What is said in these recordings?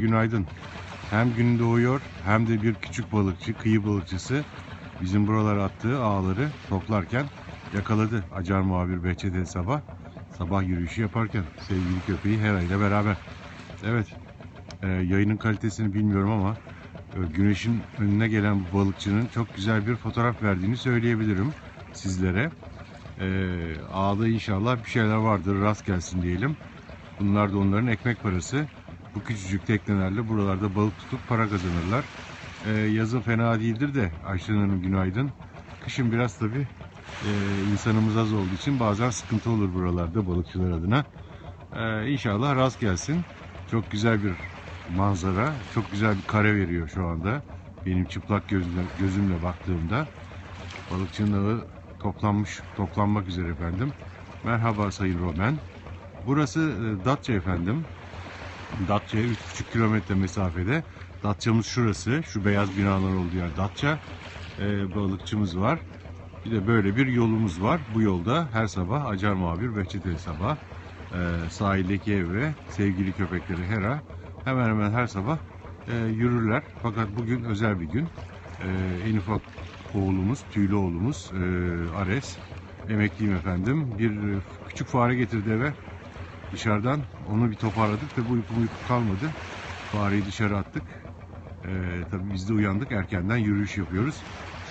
Günaydın. Hem gün doğuyor hem de bir küçük balıkçı, kıyı balıkçısı bizim buralara attığı ağları toplarken yakaladı. Acar muhabir Behçet sabah. Sabah yürüyüşü yaparken sevgili köpeği Hera ile beraber. Evet, e, yayının kalitesini bilmiyorum ama e, güneşin önüne gelen bu balıkçının çok güzel bir fotoğraf verdiğini söyleyebilirim sizlere. E, ağda inşallah bir şeyler vardır, rast gelsin diyelim. Bunlar da onların ekmek parası. Bu küçücük teknelerle buralarda balık tutup para kazanırlar. Ee, yazın fena değildir de Ayşen Hanım günaydın. Kışın biraz tabi insanımız az olduğu için bazen sıkıntı olur buralarda balıkçılar adına. Ee, inşallah rast gelsin. Çok güzel bir manzara, çok güzel bir kare veriyor şu anda. Benim çıplak gözümle, gözümle baktığımda. Balıkçının ağı toplanmış, toplanmak üzere efendim. Merhaba Sayın Romen. Burası e, Datça efendim. Datça'ya 3,5 kilometre mesafede. Datça'mız şurası. Şu beyaz binalar olduğu yer Datça. Ee, balıkçımız var. Bir de böyle bir yolumuz var. Bu yolda her sabah Acar Muhabir Behçet Ali Sabah e, sahildeki ev ve sevgili köpekleri Hera hemen hemen her sabah e, yürürler. Fakat bugün özel bir gün. E, en ufak oğlumuz, tüylü oğlumuz e, Ares. Emekliyim efendim. Bir küçük fare getirdi eve dışarıdan onu bir toparladık ve bu uyku uyku kalmadı. Fareyi dışarı attık. Ee, tabii biz de uyandık erkenden yürüyüş yapıyoruz.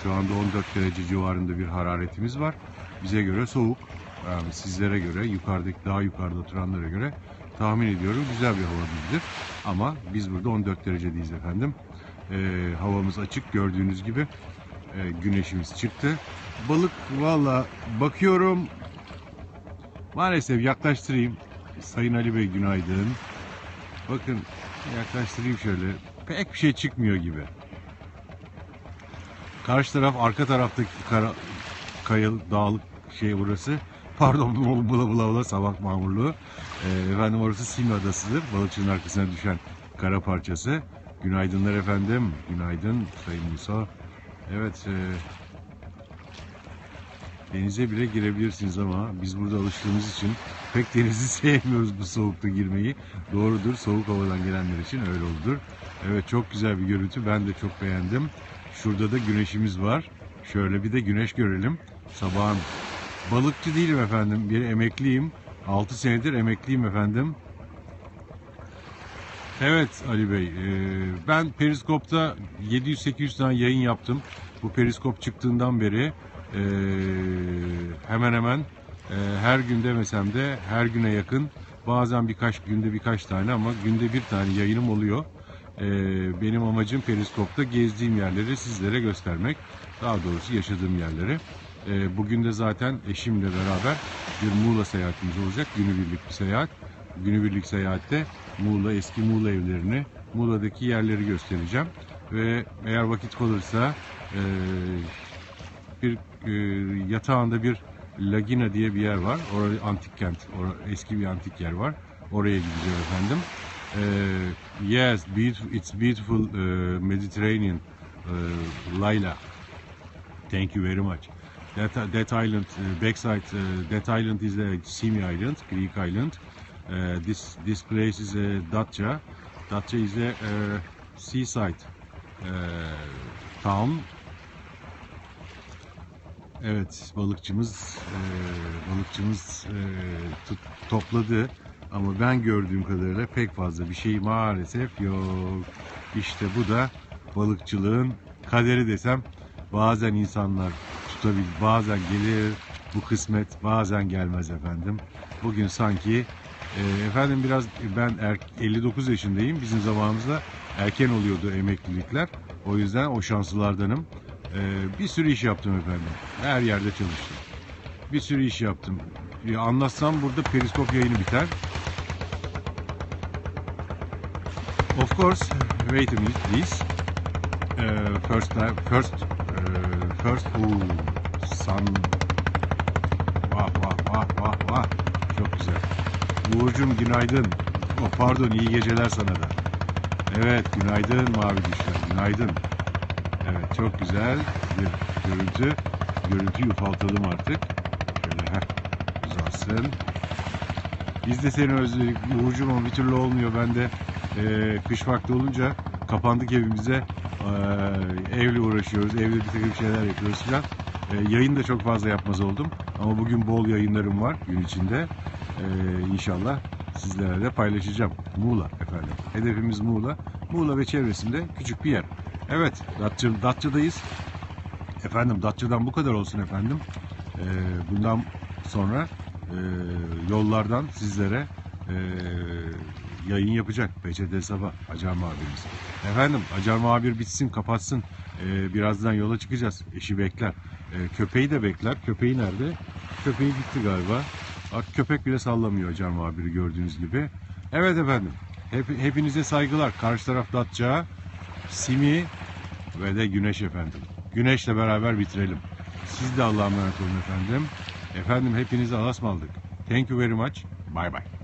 Şu anda 14 derece civarında bir hararetimiz var. Bize göre soğuk. Yani sizlere göre yukarıdaki daha yukarıda oturanlara göre tahmin ediyorum güzel bir hava değildir. Ama biz burada 14 derecedeyiz efendim. Ee, havamız açık gördüğünüz gibi. Ee, güneşimiz çıktı. Balık valla bakıyorum maalesef yaklaştırayım. Sayın Ali Bey günaydın. Bakın yaklaştırayım şöyle. Pek bir şey çıkmıyor gibi. Karşı taraf arka taraftaki kara, kayıl dağlık şey burası. Pardon bula bula, bula sabah mamurluğu. Ee, efendim orası Sim Adası'dır. Balıkçının arkasına düşen kara parçası. Günaydınlar efendim. Günaydın Sayın Musa. Evet e, Denize bile girebilirsiniz ama biz burada alıştığımız için pek denizi sevmiyoruz bu soğukta girmeyi. Doğrudur soğuk havadan gelenler için öyle olur. Evet çok güzel bir görüntü ben de çok beğendim. Şurada da güneşimiz var. Şöyle bir de güneş görelim. Sabahın balıkçı değilim efendim bir emekliyim. 6 senedir emekliyim efendim. Evet Ali Bey, e, ben Periskop'ta 700-800 tane yayın yaptım. Bu Periskop çıktığından beri e, hemen hemen e, her gün demesem de her güne yakın bazen birkaç günde birkaç tane ama günde bir tane yayınım oluyor. E, benim amacım Periskop'ta gezdiğim yerleri sizlere göstermek. Daha doğrusu yaşadığım yerleri. E, bugün de zaten eşimle beraber bir Muğla seyahatimiz olacak. Günübirlik bir seyahat. Günübirlik seyahatte Muğla eski Muğla evlerini, Muğla'daki yerleri göstereceğim. Ve eğer vakit kalırsa e, bir e, yatağında bir Lagina diye bir yer var. Orada antik kent, or- eski bir antik yer var. Oraya gideceğim efendim. E, yes, beautiful, it's beautiful e, Mediterranean e, Layla. Thank you very much. That, that island, uh, backside, uh, that island is a Simi island, Greek island. Uh, this this place is a Datça. Datça is a uh, seaside uh, town. Evet, balıkçımız e, balıkçımız e, tut- topladı ama ben gördüğüm kadarıyla pek fazla bir şey maalesef yok. İşte bu da balıkçılığın kaderi desem bazen insanlar tutabilir, bazen gelir bu kısmet, bazen gelmez efendim. Bugün sanki e, efendim biraz ben er- 59 yaşındayım. Bizim zamanımızda erken oluyordu emeklilikler. O yüzden o şanslılardanım. Ee, bir sürü iş yaptım efendim. Her yerde çalıştım. Bir sürü iş yaptım. Ee, anlatsam burada periskop yayını biter. Of course, wait a minute please. Ee, first time, first, ee, first, ooh, sun. Vah vah vah vah vah. Çok güzel. Uğur'cum günaydın. Oh, pardon iyi geceler sana da. Evet günaydın mavi düşler. Günaydın. Evet çok güzel bir görüntü. Görüntüyü ufaltalım artık. Şöyle heh, uzansın. Biz de seni özledik. Uğurcuğum ama bir türlü olmuyor. Ben de Ee, kış vakti olunca kapandık evimize. Ee, evle uğraşıyoruz. Evde bir takım şeyler yapıyoruz falan. Ee, yayın da çok fazla yapmaz oldum. Ama bugün bol yayınlarım var gün içinde. Ee, inşallah sizlerle de paylaşacağım. Muğla efendim. Hedefimiz Muğla. Muğla ve çevresinde küçük bir yer. Evet, Datça, Datça'dayız. Efendim Datça'dan bu kadar olsun efendim. Ee, bundan sonra e, yollardan sizlere e, yayın yapacak PÇT Sabah Acar abimiz. Efendim Acar muhabir bitsin kapatsın. Ee, birazdan yola çıkacağız. Eşi bekler. Ee, köpeği de bekler. Köpeği nerede? Köpeği gitti galiba. Artık köpek bile sallamıyor Acar muhabiri gördüğünüz gibi. Evet efendim. Hep, hepinize saygılar. Karşı taraf Datça, Simi ve de Güneş efendim. Güneşle beraber bitirelim. Siz de Allah'a emanet olun efendim. Efendim hepinize Allah'a ısmarladık. Thank you very much. Bye bye.